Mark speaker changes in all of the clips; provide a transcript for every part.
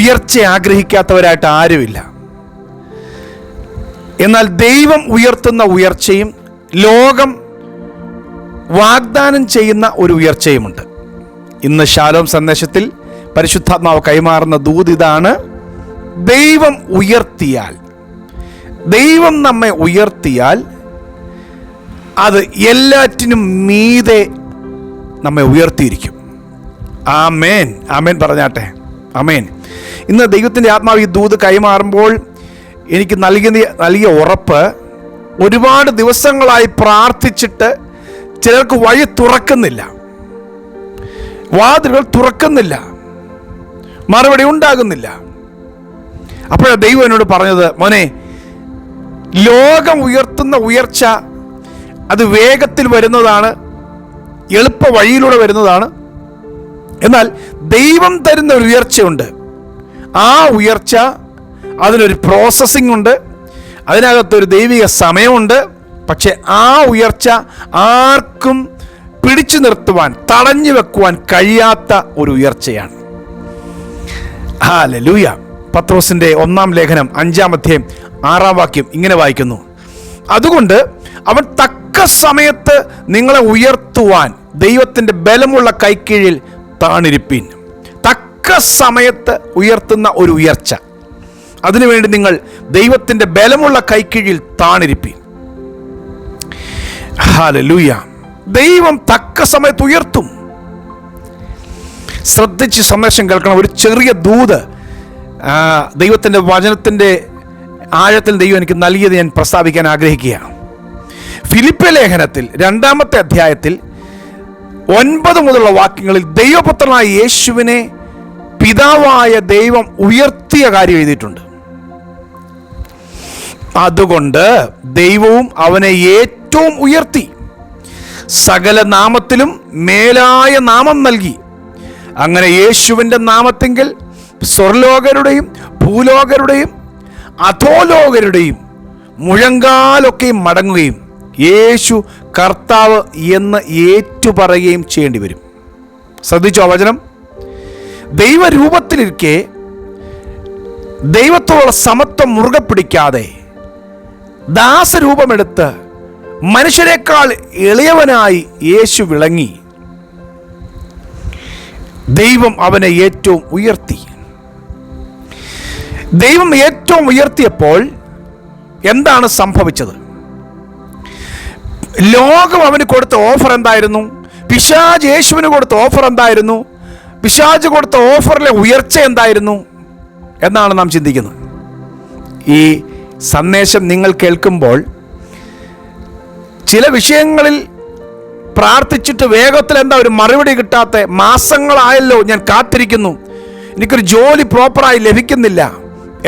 Speaker 1: ഉയർച്ച ആഗ്രഹിക്കാത്തവരായിട്ട് ആരുമില്ല. എന്നാൽ ദൈവം ഉയർത്തുന്ന ഉയർച്ചയും ലോകം വാഗ്ദാനം ചെയ്യുന്ന ഒരു ഉയർച്ചയുമുണ്ട്. ഇന്ന് ശാലോം സന്ദേശത്തിൽ പരിശുദ്ധാത്മാവ് കൈമാറുന്ന ദൂത് ഇതാണ്. ദൈവം ഉയർത്തിയാൽ ദൈവം നമ്മെ ഉയർത്തിയാൽ അത് എല്ലാറ്റിനും മീതെ നമ്മെ ഉയർത്തിയിരിക്കും. ആ മേൻ ആ മേൻ പറഞ്ഞാട്ടെ. ആമേൻ. ഇന്ന് ദൈവത്തിന്റെ ആത്മാവ് ഈ ദൂത് കൈമാറുമ്പോൾ എനിക്ക് നൽകിയ നൽകിയ ഉറപ്പ് ഒരുപാട് ദിവസങ്ങളായി പ്രാർത്ഥിച്ചിട്ട് ചിലർക്ക് വഴി തുറക്കുന്നില്ല. വാതിലുകൾ തുറക്കുന്നില്ല. മറുപടി ഉണ്ടാകുന്നില്ല. അപ്പോഴാണ് ദൈവം എന്നോട് പറഞ്ഞത് മോനെ ലോകം ഉയർത്തുന്ന ഉയർച്ച അത് വേഗത്തിൽ വരുന്നതാണ് എളുപ്പ വഴിയിലൂടെ വരുന്നതാണ്. എന്നാൽ ദൈവം തരുന്ന ഒരു ഉയർച്ചയുണ്ട്. ആ ഉയർച്ച അതിനൊരു പ്രോസസ്സിംഗ് ഉണ്ട്. അതിനകത്തൊരു ദൈവിക സമയമുണ്ട്. പക്ഷെ ആ ഉയർച്ച ആർക്കും പിടിച്ചു നിർത്തുവാൻ തടഞ്ഞു വെക്കുവാൻ കഴിയാത്ത ഒരു ഉയർച്ചയാണ്. ലൂയ പത്രോസിന്റെ ഒന്നാം ലേഖനം അഞ്ചാം ആറാം വാക്യം ഇങ്ങനെ വായിക്കുന്നു. അതുകൊണ്ട് അവൻ തക്ക സമയത്ത് നിങ്ങളെ ഉയർത്തുവാൻ ദൈവത്തിന്റെ ബലമുള്ള കൈക്കീഴിൽ താണിരിപ്പീൻ. തക്ക സമയത്ത് ഉയർത്തുന്ന ഒരു ഉയർച്ച. അതിനുവേണ്ടി നിങ്ങൾ ദൈവത്തിന്റെ ബലമുള്ള കൈക്കീഴിൽ താണിരിപ്പി ഹാലലൂയ ദൈവം തക്ക സമയത്ത് ഉയർത്തും. ശ്രദ്ധിച്ച് സന്ദേശം കേൾക്കണം. ഒരു ചെറിയ ദൂത് ദൈവത്തിന്റെ വചനത്തിന്റെ ആഴത്തിൽ ദൈവം എനിക്ക് നൽകിയത് ഞാൻ പ്രസ്താവിക്കാൻ ആഗ്രഹിക്കുകയാണ്. ഫിലിപ്പ ലേഖനത്തിൽ രണ്ടാമത്തെ അധ്യായത്തിൽ ഒൻപത് മുതലുള്ള വാക്യങ്ങളിൽ ദൈവപുത്രനായ യേശുവിനെ പിതാവായ ദൈവം ഉയർത്തിയ കാര്യം എഴുതിയിട്ടുണ്ട്. അതുകൊണ്ട് ദൈവവും അവനെ ഏറ്റവും ഉയർത്തി. സകല നാമത്തിലും മേലായ നാമം നൽകി. അങ്ങനെ യേശുവിന്റെ നാമത്തെങ്കിൽ സ്വർലോകരുടെയും ഭൂലോകരുടെയും അധോലോകരുടെയും മുഴങ്കാലൊക്കെയും മടങ്ങുകയും യേശു കർത്താവ് എന്ന് ഏറ്റുപറയുകയും ചെയ്യേണ്ടി വരും ശ്രദ്ധിച്ചോ വചനം? ദൈവരൂപത്തിലിരിക്കെ ദൈവത്തോടുള്ള സമത്വം മുറുകെ പിടിക്കാതെ ദാസരൂപമെടുത്ത് മനുഷ്യരെക്കാൾ എളിയവനായി യേശു വിളങ്ങി. ദൈവം അവനെ ഏറ്റവും ഉയർത്തി. ദൈവം ഏറ്റവും ഉയർത്തിയപ്പോൾ എന്താണ് സംഭവിച്ചത്? ലോകം അവന് കൊടുത്ത ഓഫർ എന്തായിരുന്നു? പിശാജ് യേശുവിന് കൊടുത്ത ഓഫർ എന്തായിരുന്നു? പിശാജ് കൊടുത്ത ഓഫറിലെ ഉയർച്ച എന്തായിരുന്നു എന്നാണ് നാം ചിന്തിക്കുന്നത്. ഈ സന്ദേശം നിങ്ങൾ കേൾക്കുമ്പോൾ ചില വിഷയങ്ങളിൽ പ്രാർത്ഥിച്ചിട്ട് വേഗത്തിൽ എന്താ ഒരു മറുപടി കിട്ടാത്ത മാസങ്ങളായല്ലോ ഞാൻ കാത്തിരിക്കുന്നു. എനിക്കൊരു ജോലി പ്രോപ്പറായി ലഭിക്കുന്നില്ല.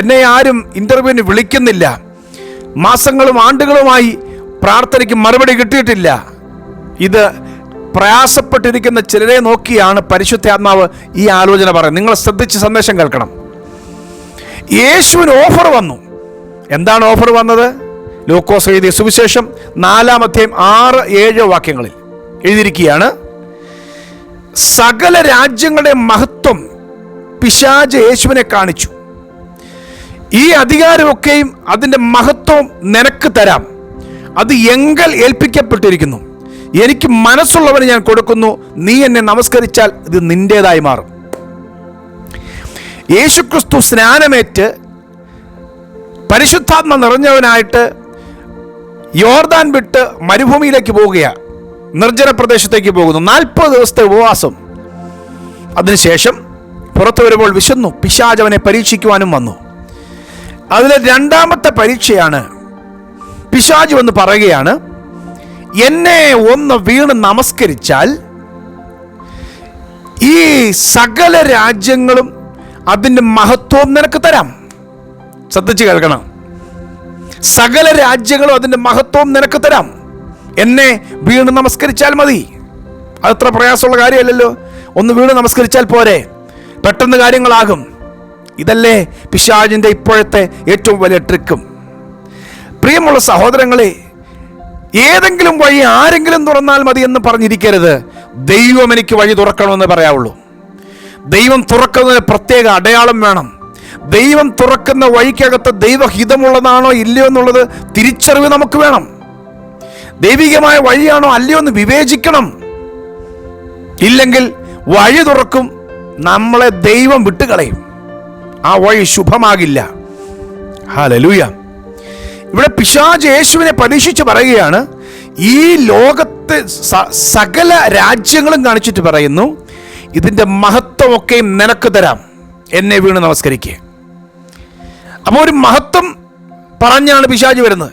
Speaker 1: എന്നെ ആരും ഇന്റർവ്യൂവിന് വിളിക്കുന്നില്ല. മാസങ്ങളും ആണ്ടുകളുമായി പ്രാർത്ഥനയ്ക്ക് മറുപടി കിട്ടിയിട്ടില്ല. ഇത് പ്രയാസപ്പെട്ടിരിക്കുന്ന ചിലരെ നോക്കിയാണ് പരിശുദ്ധാത്മാവ് ഈ ആലോചന പറയുന്നത്. നിങ്ങൾ ശ്രദ്ധിച്ച് സന്ദേശം കേൾക്കണം. യേശുവിന് ഓഫർ വന്നു. എന്താണ് ഓഫർ വന്നത്? ലൂക്കോസ് എഴുതിയ സുവിശേഷം നാലാം അധ്യായം ആറ് ഏഴ് വാക്യങ്ങളിൽ എഴുതിയിരിക്കുകയാണ് സകല രാജ്യങ്ങളുടെ മഹത്വം പിശാജ് യേശുവിനെ കാണിച്ചു. ഈ അധികാരമൊക്കെയും അതിന്റെ മഹത്വം നിനക്ക് തരാം. അത് എങ്കൽ ഏൽപ്പിക്കപ്പെട്ടിരിക്കുന്നു. എനിക്ക് മനസ്സുള്ളവന് ഞാൻ കൊടുക്കുന്നു. നീ എന്നെ നമസ്കരിച്ചാൽ ഇത് നിന്റേതായി മാറും. യേശുക്രിസ്തു സ്നാനമേറ്റ് പരിശുദ്ധാത്മ നിറഞ്ഞവനായിട്ട് യോർദാൻ വിട്ട് മരുഭൂമിയിലേക്ക് പോവുകയാണ് നിർജന പ്രദേശത്തേക്ക് പോകുന്നു. നാൽപ്പത് ദിവസത്തെ ഉപവാസം. അതിനുശേഷം പുറത്തു വരുമ്പോൾ വിശന്നു. പിശാചവനെ പരീക്ഷിക്കുവാനും വന്നു. അതിലെ രണ്ടാമത്തെ പരീക്ഷയാണ്. പിശാജ് എന്ന് പറയുകയാണ് എന്നെ ഒന്ന് വീണ് നമസ്കരിച്ചാൽ ഈ സകല രാജ്യങ്ങളും അതിന്റെ മഹത്വം നിനക്ക് തരാം. ശ്രദ്ധിച്ച് കേൾക്കണം. സകല രാജ്യങ്ങളും അതിന്റെ മഹത്വം നിനക്ക് തരാം. എന്നെ വീണ് നമസ്കരിച്ചാൽ മതി. അതത്ര പ്രയാസമുള്ള കാര്യമല്ലല്ലോ. ഒന്ന് വീണ് നമസ്കരിച്ചാൽ പോരെ. പെട്ടെന്ന് കാര്യങ്ങളാകും. ഇതല്ലേ പിശാജിന്റെ ഇപ്പോഴത്തെ ഏറ്റവും വലിയ ട്രിക്കും പ്രിയമുള്ള സഹോദരങ്ങളെ ഏതെങ്കിലും വഴി ആരെങ്കിലും തുറന്നാൽ മതി എന്ന് പറഞ്ഞിരിക്കരുത്. ദൈവം എനിക്ക് വഴി തുറക്കണമെന്ന് പറയാവുള്ളൂ. ദൈവം തുറക്കുന്നതിന് പ്രത്യേക അടയാളം വേണം. ദൈവം തുറക്കുന്ന വഴിക്കകത്ത് ദൈവഹിതമുള്ളതാണോ ഇല്ലയോ എന്നുള്ളത് തിരിച്ചറിവ് നമുക്ക് വേണം. ദൈവികമായ വഴിയാണോ അല്ലയോ എന്ന് വിവേചിക്കണം. ഇല്ലെങ്കിൽ വഴി തുറക്കും നമ്മളെ ദൈവം വിട്ടുകളയും. ആ വഴി ശുഭമാകില്ല. ഹാലലൂയ ഇവിടെ പിശാജ് യേശുവിനെ പരീക്ഷിച്ച് പറയുകയാണ് ഈ ലോകത്തെ സകല രാജ്യങ്ങളും കാണിച്ചിട്ട് പറയുന്നു ഇതിന്റെ മഹത്വമൊക്കെയും നിനക്ക് തരാം എന്നെ വീണ് നമസ്കരിക്കുക അപ്പോൾ ഒരു മഹത്വം പറഞ്ഞാണ് പിശാജ് വരുന്നത്.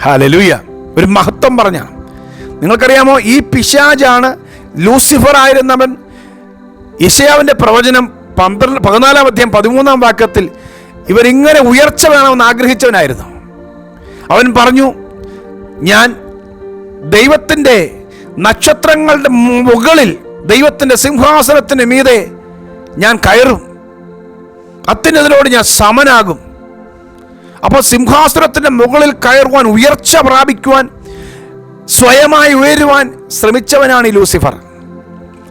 Speaker 1: ഹാലലൂയ ഒരു മഹത്വം പറഞ്ഞാണ് നിങ്ങൾക്കറിയാമോ ഈ പിശാജാണ് ലൂസിഫർ ആയിരുന്നവൻ. ഇഷയാവിന്റെ പ്രവചനം പന്ത്രണ്ട് പതിനാലാം അധ്യായം പതിമൂന്നാം വാക്യത്തിൽ ഇവരിങ്ങനെ ഉയർച്ച വേണമെന്ന് ആഗ്രഹിച്ചവനായിരുന്നു. അവൻ പറഞ്ഞു ഞാൻ ദൈവത്തിന്റെ നക്ഷത്രങ്ങളുടെ മുകളിൽ ദൈവത്തിന്റെ സിംഹാസനത്തിന് മീതെ ഞാൻ കയറും. അത്യുന്നതിനോട് ഞാൻ സമനാകും. അപ്പോൾ സിംഹാസനത്തിന്റെ മുകളിൽ കയറുവാൻ ഉയർച്ച പ്രാപിക്കുവാൻ സ്വയമായി ഉയരുവാൻ ശ്രമിച്ചവനാണ് ഈ ലൂസിഫർ.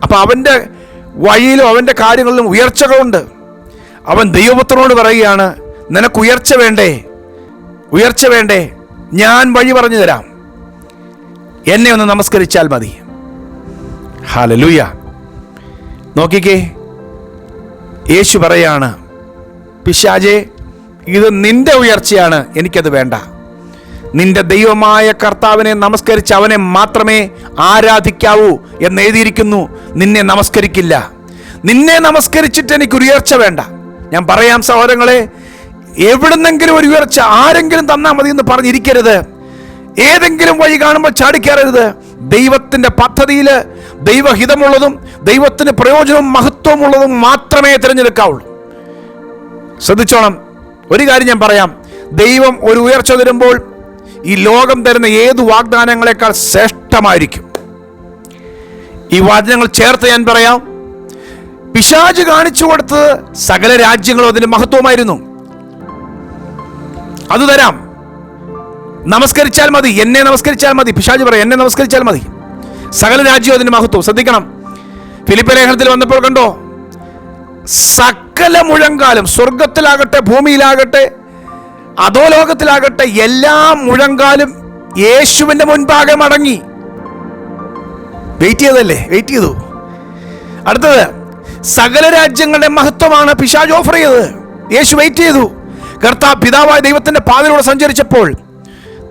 Speaker 1: അപ്പോൾ അവന്റെ വഴിയിലും അവന്റെ കാര്യങ്ങളിലും ഉയർച്ചകളുണ്ട്. അവൻ ദൈവപുത്രനോട് പറയുകയാണ് നിനക്ക് ഉയർച്ച വേണ്ടേ? ഉയർച്ച വേണ്ടേ? ഞാൻ വഴി പറഞ്ഞു തരാം. എന്നെ ഒന്ന് നമസ്കരിച്ചാൽ മതി. ഹാലലൂയ നോക്കിക്കേ യേശു പറയാണ് പിശാജെ ഇത് നിന്റെ ഉയർച്ചയാണ് എനിക്കത് വേണ്ട. നിന്റെ ദൈവമായ കർത്താവിനെ നമസ്കരിച്ച് അവനെ മാത്രമേ ആരാധിക്കാവൂ എന്ന് എഴുതിയിരിക്കുന്നു. നിന്നെ നമസ്കരിക്കില്ല. നിന്നെ നമസ്കരിച്ചിട്ട് എനിക്ക് ഉയർച്ച വേണ്ട. ഞാൻ പറയാം സഹോദരങ്ങളെ എവിടുന്നെങ്കിലും ഒരു ഉയർച്ച ആരെങ്കിലും തന്നാൽ മതി എന്ന് പറഞ്ഞിരിക്കരുത്. ഏതെങ്കിലും വഴി കാണുമ്പോൾ ചാടിക്കയറരുത് ദൈവത്തിന്റെ പദ്ധതിയിൽ ദൈവഹിതമുള്ളതും ദൈവത്തിന് പ്രയോജനവും മഹത്വമുള്ളതും മാത്രമേ തിരഞ്ഞെടുക്കാവുള്ളൂ. ശ്രദ്ധിച്ചോണം ഒരു കാര്യം ഞാൻ പറയാം. ദൈവം ഒരു ഉയർച്ച തരുമ്പോൾ ഈ ലോകം തരുന്ന ഏത് വാഗ്ദാനങ്ങളെക്കാൾ ശ്രേഷ്ഠമായിരിക്കും. ഈ വാചനങ്ങൾ ചേർത്ത് ഞാൻ പറയാം. പിശാജ് കാണിച്ചു കൊടുത്തത് സകല രാജ്യങ്ങളും അതിന് മഹത്വമായിരുന്നു. അത് തരാം. നമസ്കരിച്ചാൽ മതി. എന്നെ നമസ്കരിച്ചാൽ മതി. പിശാജ് പറയാം എന്നെ നമസ്കരിച്ചാൽ മതി. സകല രാജ്യവും അതിന് മഹത്വം. ശ്രദ്ധിക്കണം. ഫിലിപ്പ ലേഖനത്തിൽ വന്നപ്പോൾ കണ്ടോ? സകല മുഴങ്കാലും സ്വർഗത്തിലാകട്ടെ ഭൂമിയിലാകട്ടെ അതോ ലോകത്തിലാകട്ടെ എല്ലാ മുഴങ്കാലും യേശുവിന്റെ മുൻപാകെ മടങ്ങി. വെയിറ്റ് ചെയ്തല്ലേ വെയിറ്റ് ചെയ്തു. അടുത്തത് സകല രാജ്യങ്ങളുടെ മഹത്വമാണ് പിശാജ് ഓഫർ ചെയ്തത്. യേശു വെയിറ്റ് ചെയ്തു. കർത്താ പിതാവായ ദൈവത്തിന്റെ പാതയിലൂടെ സഞ്ചരിച്ചപ്പോൾ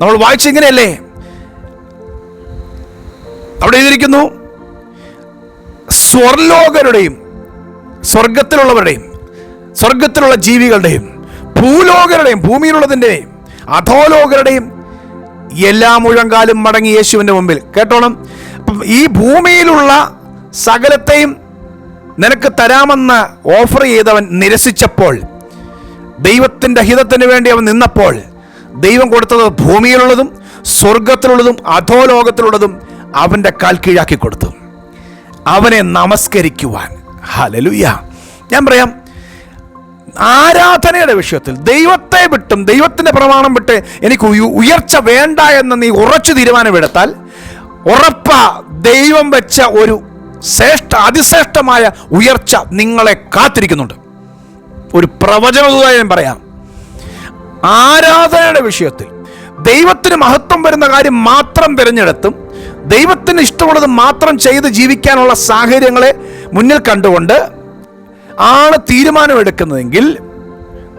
Speaker 1: നമ്മൾ വായിച്ച ഇങ്ങനെയല്ലേ? അവിടെ എഴുതിയിരിക്കുന്നു സ്വർലോകരുടെയും സ്വർഗത്തിലുള്ളവരുടെയും സ്വർഗത്തിലുള്ള ജീവികളുടെയും ഭൂലോകരുടെയും ഭൂമിയിലുള്ളതിന്റെയും അധോലോകരുടെയും എല്ലാ മുഴങ്കാലും മടങ്ങി യേശുവിന്റെ മുമ്പിൽ. കേട്ടോണം? ഈ ഭൂമിയിലുള്ള സകലത്തെയും നിനക്ക് തരാമെന്ന് ഓഫർ ചെയ്തവൻ നിരസിച്ചപ്പോൾ ദൈവത്തിന്റെ ഹിതത്തിന് വേണ്ടി അവൻ നിന്നപ്പോൾ ദൈവം കൊടുത്തത് ഭൂമിയിലുള്ളതും സ്വർഗത്തിലുള്ളതും അധോലോകത്തിലുള്ളതും അവന്റെ കാൽ കീഴാക്കി കൊടുത്തു. അവനെ നമസ്കരിക്കുവാൻ. ഹലലുയ്യ ഞാൻ പറയാം ആരാധനയുടെ വിഷയത്തിൽ ദൈവത്തെ വിട്ടും ദൈവത്തിന്റെ പ്രമാണം വിട്ട് എനിക്ക് ഉയർച്ച വേണ്ട എന്ന് നീ ഉറച്ചു തീരുമാനമെടുത്താൽ ഉറപ്പ ദൈവം വെച്ച ഒരു ശ്രേഷ്ഠ അതിശ്രേഷ്ഠമായ ഉയർച്ച നിങ്ങളെ കാത്തിരിക്കുന്നുണ്ട്. ഒരു പ്രവചനദൂതായി ഞാൻ പറയാം. ആരാധനയുടെ വിഷയത്തിൽ ദൈവത്തിന് മഹത്വം വരുന്ന കാര്യം മാത്രം തിരഞ്ഞെടുത്തും ദൈവത്തിന് ഇഷ്ടമുള്ളത് മാത്രം ചെയ്ത് ജീവിക്കാനുള്ള സാഹചര്യങ്ങളെ മുന്നിൽ കണ്ടുകൊണ്ട് ആണ് തീരുമാനമെടുക്കുന്നതെങ്കിൽ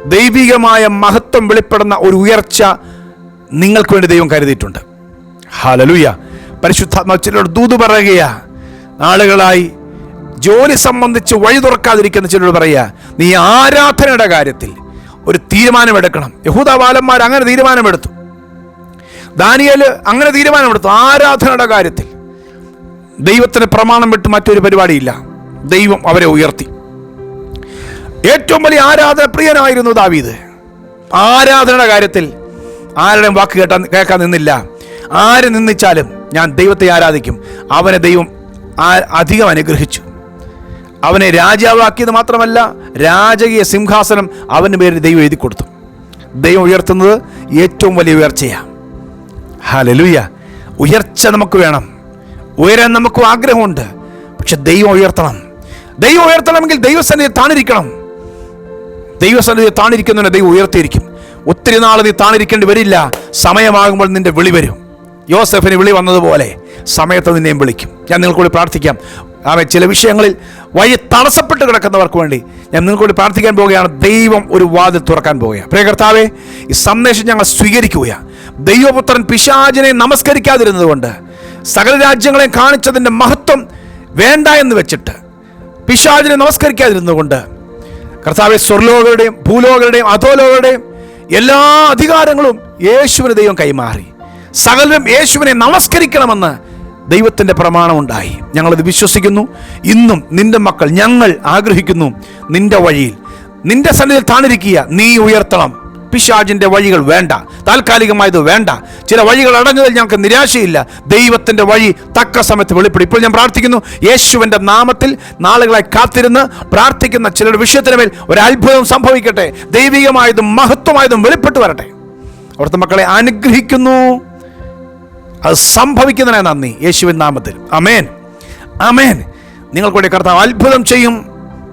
Speaker 1: ദൈവികമായ മഹത്വം വെളിപ്പെടുന്ന ഒരു ഉയർച്ച നിങ്ങൾക്ക് വേണ്ടി ദൈവം കരുതിയിട്ടുണ്ട്. ഹാലലുയ പരിശുദ്ധാത്മാവ് ദൂത് പറയുകയാ നാളുകളായി ജോലി സംബന്ധിച്ച് വഴി തുറക്കാതിരിക്കുന്ന ചിലർ പറയുക നീ ആരാധനയുടെ കാര്യത്തിൽ ഒരു തീരുമാനമെടുക്കണം. യഹൂദബാലന്മാർ അങ്ങനെ തീരുമാനമെടുത്തു. ദാനിയൽ അങ്ങനെ തീരുമാനമെടുത്തു. ആരാധനയുടെ കാര്യത്തിൽ ദൈവത്തിന് പ്രമാണം വിട്ട് മറ്റൊരു പരിപാടിയില്ല. ദൈവം അവരെ ഉയർത്തി. ഏറ്റവും വലിയ ആരാധന പ്രിയനായിരുന്നു ദാവീദ്. ആരാധനയുടെ കാര്യത്തിൽ ആരുടെയും വാക്ക് കേട്ടാൻ കേൾക്കാൻ നിന്നില്ല. ആര് നിന്നിച്ചാലും ഞാൻ ദൈവത്തെ ആരാധിക്കും. അവനെ ദൈവം അധികം അനുഗ്രഹിച്ചു. അവനെ രാജാവാക്കിയത് മാത്രമല്ല രാജകീയ സിംഹാസനം അവന് പേരിൽ ദൈവം എഴുതി കൊടുത്തു. ദൈവം ഉയർത്തുന്നത് ഏറ്റവും വലിയ ഉയർച്ചയാണ് ഹാലലുയ ഉയർച്ച നമുക്ക് വേണം. ഉയരാൻ നമുക്ക് ആഗ്രഹമുണ്ട്. പക്ഷെ ദൈവം ഉയർത്തണം. ദൈവം ഉയർത്തണമെങ്കിൽ ദൈവസന്നിധി താണിരിക്കണം. ദൈവസന്നിധി താണിരിക്കുന്നവനെ ദൈവം ഉയർത്തിയിരിക്കും. ഒത്തിരി നാൾ നീ താണിരിക്കേണ്ടി വരില്ല. സമയമാകുമ്പോൾ നിന്റെ വിളി വരും. യോസഫിന് വിളി വന്നതുപോലെ സമയത്ത് നിന്നെയും വിളിക്കും. ഞാൻ നിങ്ങൾക്കൂടി പ്രാർത്ഥിക്കാം. ആമേ ചില വിഷയങ്ങളിൽ വഴി തടസ്സപ്പെട്ട് കിടക്കുന്നവർക്ക് വേണ്ടി ഞാൻ നിങ്ങൾക്ക് കൂടി പ്രാർത്ഥിക്കാൻ പോവുകയാണ്. ദൈവം ഒരു വാതിൽ തുറക്കാൻ പോവുകയാണ്. പ്രിയ കർത്താവേ ഈ സന്ദേശം ഞങ്ങൾ സ്വീകരിക്കുകയാണ്. ദൈവപുത്രൻ പിശാചിനെ നമസ്കരിക്കാതിരുന്നതുകൊണ്ട് സകല രാജ്യങ്ങളെ കാണിച്ചതിന്റെ മഹത്വം വേണ്ട എന്ന് വെച്ചിട്ട് പിശാചിനെ നമസ്കരിക്കാതിരുന്നതുകൊണ്ട് കർത്താവെ സ്വർലോകരുടെയും ഭൂലോകരുടെയും അധോലോകരുടെയും എല്ലാ അധികാരങ്ങളും യേശുവിന് ദൈവം കൈമാറി. സകലരും യേശുവിനെ നമസ്കരിക്കണമെന്ന് ദൈവത്തിന്റെ പ്രമാണമുണ്ടായി. ഞങ്ങളത് വിശ്വസിക്കുന്നു. ഇന്നും നിന്റെ മക്കൾ ഞങ്ങൾ ആഗ്രഹിക്കുന്നു നിന്റെ വഴിയിൽ. നിന്റെ സന്നിധിയിൽ താണിരിക്കുക നീ ഉയർത്തണം. പിശാജിന്റെ വഴികൾ വേണ്ട താൽക്കാലികമായത് വേണ്ട. ചില വഴികൾ അടഞ്ഞതിൽ ഞങ്ങൾക്ക് നിരാശയില്ല. ദൈവത്തിന്റെ വഴി തക്ക സമയത്ത് വെളിപ്പെടും. ഇപ്പോൾ ഞാൻ പ്രാർത്ഥിക്കുന്നു യേശുവിന്റെ നാമത്തിൽ നാളുകളായി കാത്തിരുന്ന് പ്രാർത്ഥിക്കുന്ന ചിലരുടെ വിഷയത്തിന് മേൽ ഒരു അത്ഭുതം സംഭവിക്കട്ടെ. ദൈവികമായതും മഹത്വമായതും വെളിപ്പെട്ടു വരട്ടെ. അവിടുത്തെ മക്കളെ അനുഗ്രഹിക്കുന്നു. അത് സംഭവിക്കുന്നതിനെ നന്ദി. യേശുവിൻ നാമത്തിൽ. അമേൻ അമേൻ നിങ്ങൾക്കൂടെ കർത്താവ് അത്ഭുതം ചെയ്യും.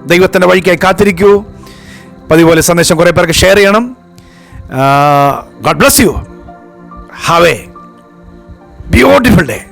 Speaker 1: ദൈവത്തിന്റെ വഴിക്കായി കാത്തിരിക്കൂ. പതിപോലെ സന്ദേശം കുറേ പേർക്ക് ഷെയർ ചെയ്യണം. God bless you have a beautiful day